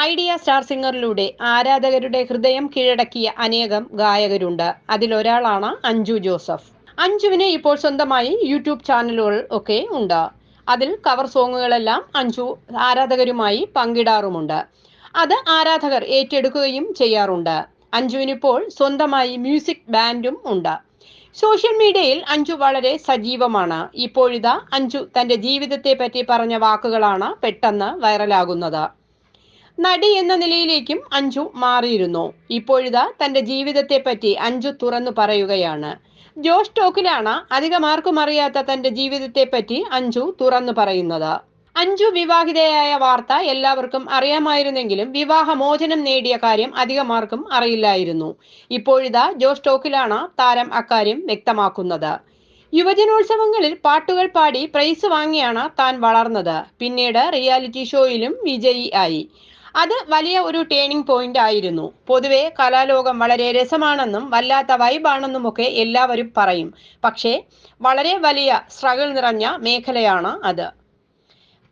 Idea star സിംഗറിലൂടെ ആരാധകരുടെ ഹൃദയം കീഴടക്കിയ അനേകം ഗായകരുണ്ട്. അതിലൊരാളാണ് അഞ്ജു ജോസഫ്. അഞ്ജുവിന് ഇപ്പോൾ സ്വന്തമായി യൂട്യൂബ് ചാനലുകൾ ഒക്കെ ഉണ്ട്. അതിൽ കവർ സോങ്ങുകളെല്ലാം അഞ്ജു ആരാധകരുമായി പങ്കിടാറുമുണ്ട്. അത് ആരാധകർ ഏറ്റെടുക്കുകയും ചെയ്യാറുണ്ട്. അഞ്ജുവിനിപ്പോൾ സ്വന്തമായി മ്യൂസിക് ബാൻഡും ഉണ്ട്. സോഷ്യൽ മീഡിയയിൽ അഞ്ജു വളരെ സജീവമാണ്. ഇപ്പോഴിതാ അഞ്ജു തന്റെ ജീവിതത്തെ പറ്റി പറഞ്ഞ വാക്കുകളാണ് പെട്ടെന്ന് വൈറലാകുന്നത്. നടി എന്ന നിലയിലേക്കും അഞ്ജു മാറിയിരുന്നു. ഇപ്പോഴിതാ തന്റെ ജീവിതത്തെ പറ്റി അഞ്ജു തുറന്നു പറയുകയാണ്. ജോഷ് ടോക്കിലാണ് അധികമാർക്കും അറിയാത്ത തന്റെ ജീവിതത്തെ പറ്റി അഞ്ജു തുറന്നു പറയുന്നത്. അഞ്ജു വിവാഹിതയായ വാർത്ത എല്ലാവർക്കും അറിയാമായിരുന്നെങ്കിലും വിവാഹമോചനം നേടിയ കാര്യം അധികമാർക്കും അറിയില്ലായിരുന്നു. ഇപ്പോഴിതാ ജോഷ് ടോക്കിലാണ് താരം അക്കാര്യം വ്യക്തമാക്കുന്നത്. യുവജനോത്സവങ്ങളിൽ പാട്ടുകൾ പാടി പ്രൈസ് വാങ്ങിയാണ് താൻ വളർന്നത്. പിന്നീട് റിയാലിറ്റി ഷോയിലും വിജയി ആയി. അത് വലിയ ഒരു ടേണിംഗ് പോയിന്റ് ആയിരുന്നു. പൊതുവെ കലാലോകം വളരെ രസമാണെന്നും വല്ലാത്ത വൈബാണെന്നും ഒക്കെ എല്ലാവരും പറയും. പക്ഷേ വളരെ വലിയ സ്ട്രഗിൾ നിറഞ്ഞ മേഖലയാണ് അത്.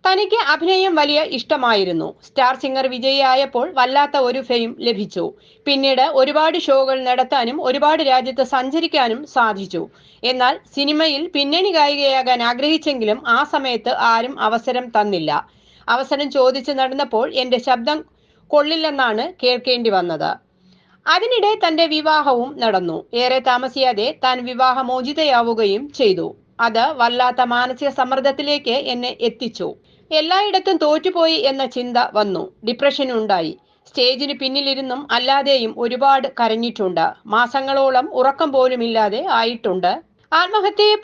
തനിക്ക് അഭിനയം വലിയ ഇഷ്ടമായിരുന്നു. സ്റ്റാർ സിംഗർ വിജയിയായപ്പോൾ വല്ലാത്ത ഒരു ഫെയിം ലഭിച്ചു. പിന്നീട് ഒരുപാട് ഷോകൾ നടത്താനും ഒരുപാട് രാജ്യത്ത് സഞ്ചരിക്കാനും സാധിച്ചു. എന്നാൽ സിനിമയിൽ പിന്നണി ഗായികയാകാൻ ആഗ്രഹിച്ചെങ്കിലും ആ സമയത്ത് ആരും അവസരം തന്നില്ല. അവസരം ചോദിച്ച് നടന്നപ്പോൾ എന്റെ ശബ്ദം കൊള്ളില്ലെന്നാണ് കേൾക്കേണ്ടി വന്നത്. അതിനിടെ തന്റെ വിവാഹവും നടന്നു. ഏറെ താമസിയാതെ താൻ വിവാഹമോചിതയാവുകയും ചെയ്തു. അത് വല്ലാത്ത മാനസിക സമ്മർദ്ദത്തിലേക്ക് എന്നെ എത്തിച്ചു. എല്ലായിടത്തും തോറ്റുപോയി എന്ന ചിന്ത വന്നു. ഡിപ്രഷൻ ഉണ്ടായി. സ്റ്റേജിന് പിന്നിലിരുന്നും അല്ലാതെയും ഒരുപാട് കരഞ്ഞിട്ടുണ്ട്. മാസങ്ങളോളം ഉറക്കം പോലുമില്ലാതെ ആയിട്ടുണ്ട്. ആത്മഹത്യയെ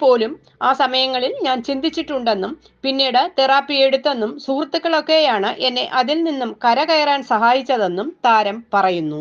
പോലും ആ സമയങ്ങളിൽ ഞാൻ ചിന്തിച്ചിട്ടുണ്ടെന്നും പിന്നീട് തെറാപ്പി എടുത്തെന്നും സുഹൃത്തുക്കളൊക്കെയാണ് എന്നെ അതിൽ നിന്നും കരകയറാൻ സഹായിച്ചതെന്നും താരം പറയുന്നു.